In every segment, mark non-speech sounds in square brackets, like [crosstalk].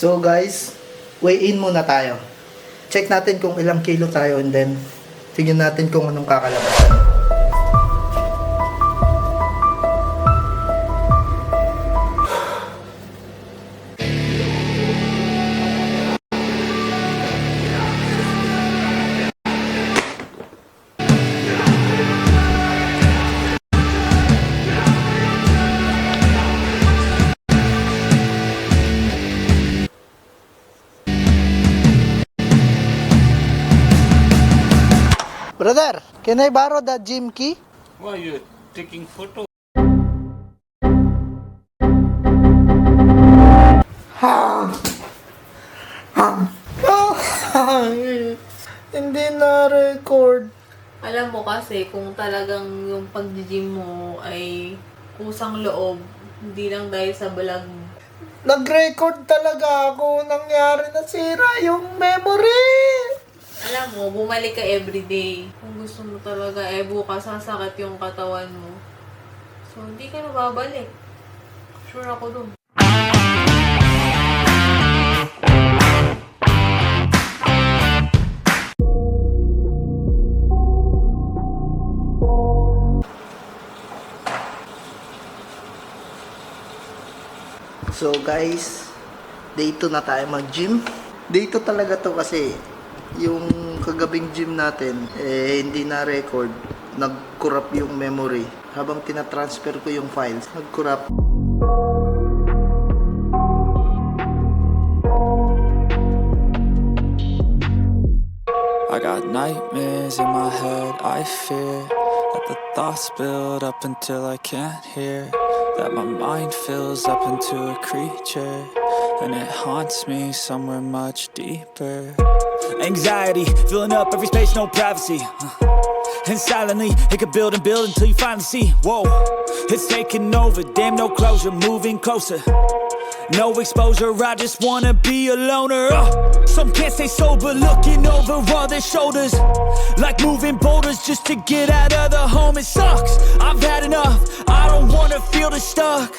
So guys, weigh in muna tayo. Check natin kung ilang kilo tayo and then tingnan natin kung anong kakalabasan. Brother, can I borrow the gym key? Why you taking photo? Hindi na record. Alam mo kasi kung talagang yung pag-gym mo ay kusang loob, hindi lang dahil sa vlog. Nag-record talaga ako. Nangyari na sira yung memory. Alam mo, bumalik ka everyday. Kung gusto mo talaga, eh bukas sasakit yung katawan mo. So, hindi ka na babalik. Sure ako dun. So guys, day 2 na tayo mag-gym. Day 2 talaga to kasi yung kagabing gym natin, eh, hindi na record. Nag-corrupt yung memory. Habang tinatransfer ko yung files, nag-corrupt. I got nightmares in my head, I fear that the thoughts build up until I can't hear. That my mind fills up into a creature, and it haunts me somewhere much deeper. Anxiety filling up every space, no privacy. And silently, it could build and build until you finally see. Whoa, it's taking over, damn, no closure, moving closer. No exposure, I just wanna be a loner. Uh, some can't stay sober, looking over all their shoulders. Like moving boulders just to get out of the home. It sucks, I've had enough. I don't wanna feel the stuck.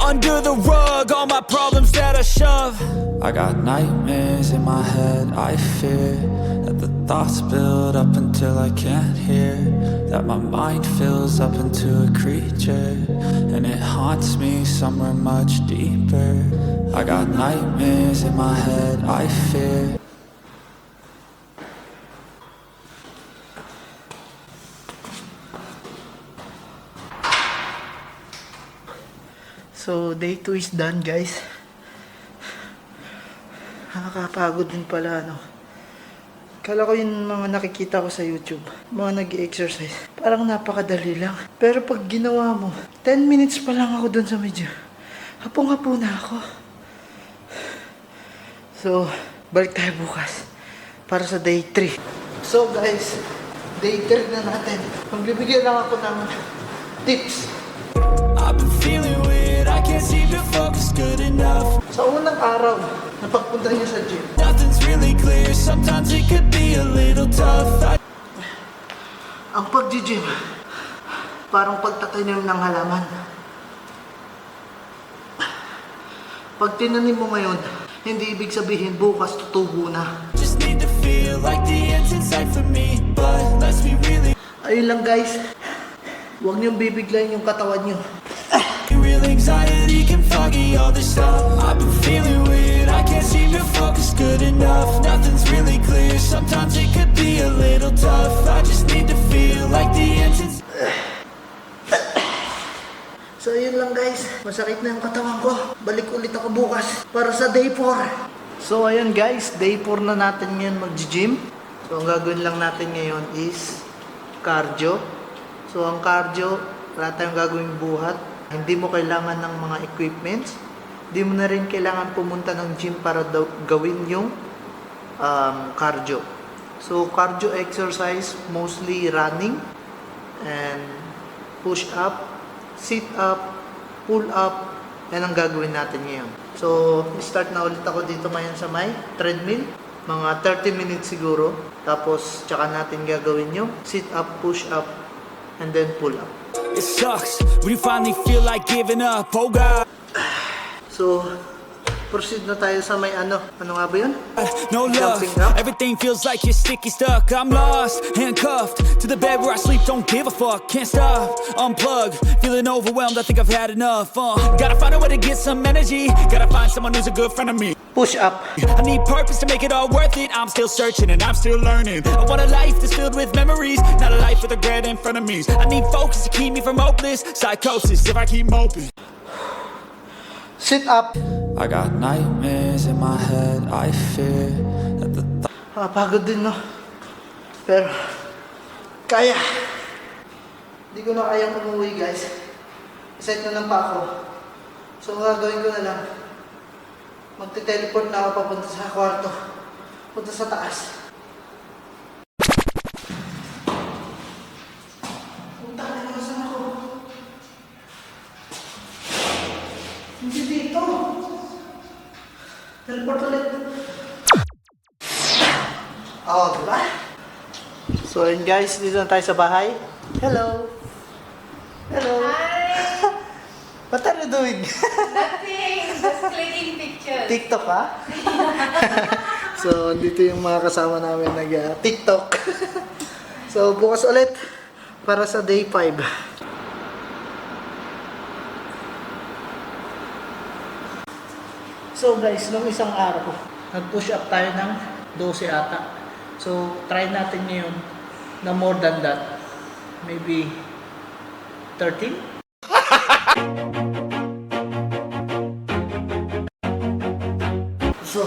Under the rug, all my problems that shove. I got nightmares in my head, I fear that the thoughts build up until I can't hear. That my mind fills up into a creature, and it haunts me somewhere much deeper. I got nightmares in my head, I fear. So, day 2 is done, guys. Nakakapagod din pala, no? Kala ko yung mga nakikita ko sa YouTube, mga nag exercise parang napakadali lang. Pero pag ginawa mo, 10 minutes pa lang ako dun sa medyo. Hapong-hapo na ako. So, balik tayo bukas para sa day 3. So guys, day 3 na natin. Magbibigay lang ako ng tips I've been feeling weird, can't seem to focus good enough. Sa unang araw na pagpunta niyo sa gym, Nothing's really clear, sometimes it could be a little tough. I ang pag-gym, parang pagtatanim ng halaman. Pag tinanim mo ngayon, hindi ibig sabihin bukas tutubo na. just need to feel like the end's in sight for me. But let's be really, Ayun lang guys, huwag niyong bibiglayin yung katawan niyo. Real anxiety can foggy all this stuff. I've been feeling weird, I can't seem to focus good enough. Nothing's really clear, sometimes it could be a little tough. I just need to feel like the in [coughs] So ayun lang guys, masakit na yung katawan ko. Balik ulit ako bukas para sa day 4. So ayun guys, day 4 na natin ngayon mag-gym. So ang gagawin lang natin ngayon is cardio. So ang cardio, wala tayong gagawing buhat. Hindi mo kailangan ng mga equipments. Hindi mo na rin kailangan pumunta ng gym para daw gawin yung um, cardio. So cardio exercise, mostly running and push up, sit up, pull up, yan ang gagawin natin ngayon. So, start na ulit ako dito ngayon sa may treadmill. Mga 30 minutes siguro. Tapos, tsaka natin gagawin yung sit up, push up, and then pull up. It sucks when you finally feel like giving up. Oh God. So, proceed na tayo sa may ano. Ano nga ba yun? No love, Jumping up. everything feels like you're sticky stuck. I'm lost, handcuffed to the bed where I sleep. Don't give a fuck, can't stop. Unplug, feeling overwhelmed. I think I've had enough. Uh, gotta find a way to get some energy. Gotta find someone who's a good friend of me. Push up. I need purpose to make it all worth it. I'm still searching and I'm still learning. I want a life that's filled with memories, not a life with regret in front of me. I need focus to keep me from hopeless psychosis if I keep moping. Sit up. I got nightmares in my head. I fear that the Nakapagod din, no? Pero, kaya. Hindi ko na kayang umuwi, guys. Set na lang pa ako. So, ang gagawin ko na lang, magte-teleport na ako papunta sa kwarto. Punta sa taas. Punta na naman saan ako. Hindi dito. Teleport ulit. Oh, diba? So, yun guys, dito na tayo sa bahay. Hello! Hello! Hi! [laughs] What are you doing? Nothing! Just clicking pictures. [laughs] TikTok ha? [laughs] so, dito yung mga kasama namin nag-TikTok. [laughs] so, bukas ulit para sa day 5. So guys, nung isang araw, nag-push up tayo ng 12 ata. So, try natin ngayon na more than that. Maybe 13? [laughs] So,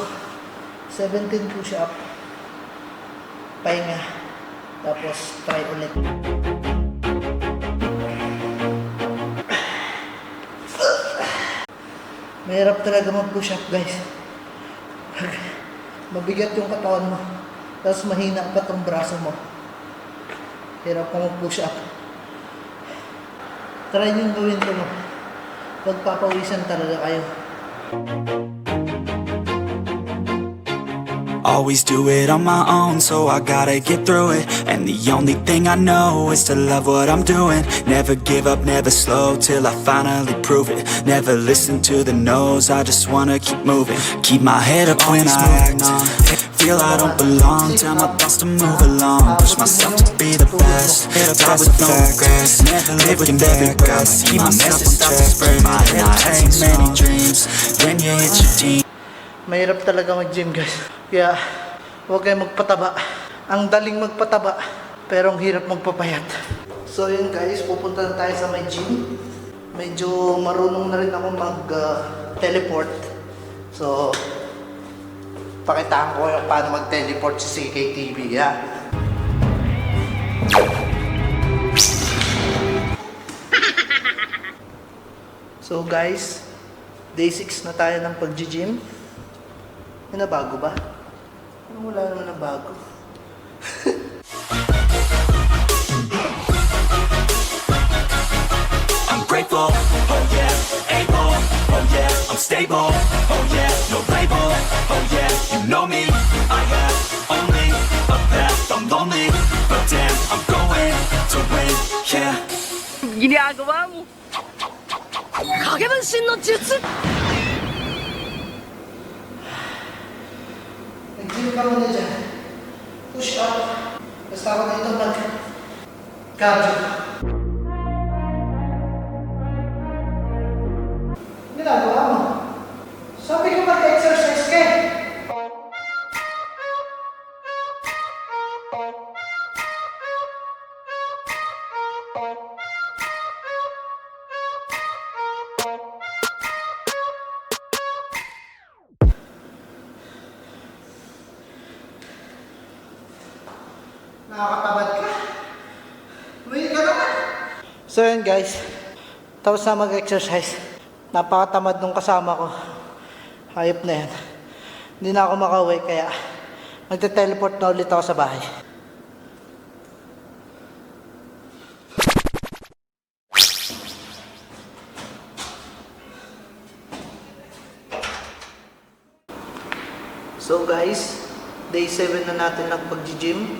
17 push up. Pahinga. Tapos, try ulit. Mahirap talaga mag-push up, guys. Mabigat yung katawan mo. Tapos mahina pa tong braso mo. Hirap ka mag-push up. Try nyo gawin ko mo. Pagpapawisan talaga kayo. Always do it on my own, so I gotta get through it. And the only thing I know is to love what I'm doing. Never give up, never slow till I finally prove it. Never listen to the no's, I just wanna keep moving. Keep my head up when I act. Feel I don't belong, tell my thoughts to move along. Push myself to be the best. Start with no regrets, never looking back. Gotta keep myself on track. Spread my head, I had many dreams. Then you hit your team. Mahirap talaga mag-gym guys. Kaya huwag kayong magpataba. Ang daling magpataba, pero ang hirap magpapayat. So yun guys, pupunta na tayo sa may gym. Medyo marunong na rin ako mag-teleport. so, pakitaan ko yung paano mag-teleport sa CKTV. Ha? [laughs] So guys, day 6 na tayo ng pag-gym. May nabago ba? Parang wala naman na bago. [laughs] I'm grateful, oh yeah, able, oh yeah, I'm stable, oh yeah, no label, oh yeah, you know me, I have only a path, I'm lonely, but damn, I'm going to win, yeah. ginagawa mo? Kagebunshin no jutsu! Nag-gym ka muna dyan. Push up. Basta ako na Nakakatabad ka. Uwi ka naman. So yun guys, tapos na mag-exercise. Napakatamad nung kasama ko. Hayop na yan. Hindi na ako makauwi kaya magte-teleport na ulit ako sa bahay. So guys, day 7 na natin nagpag-gym.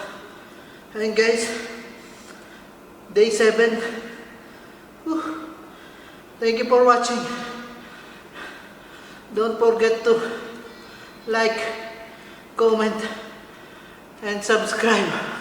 ayun guys. Day 7. Whew. Thank you for watching. Don't forget to like, comment, and subscribe.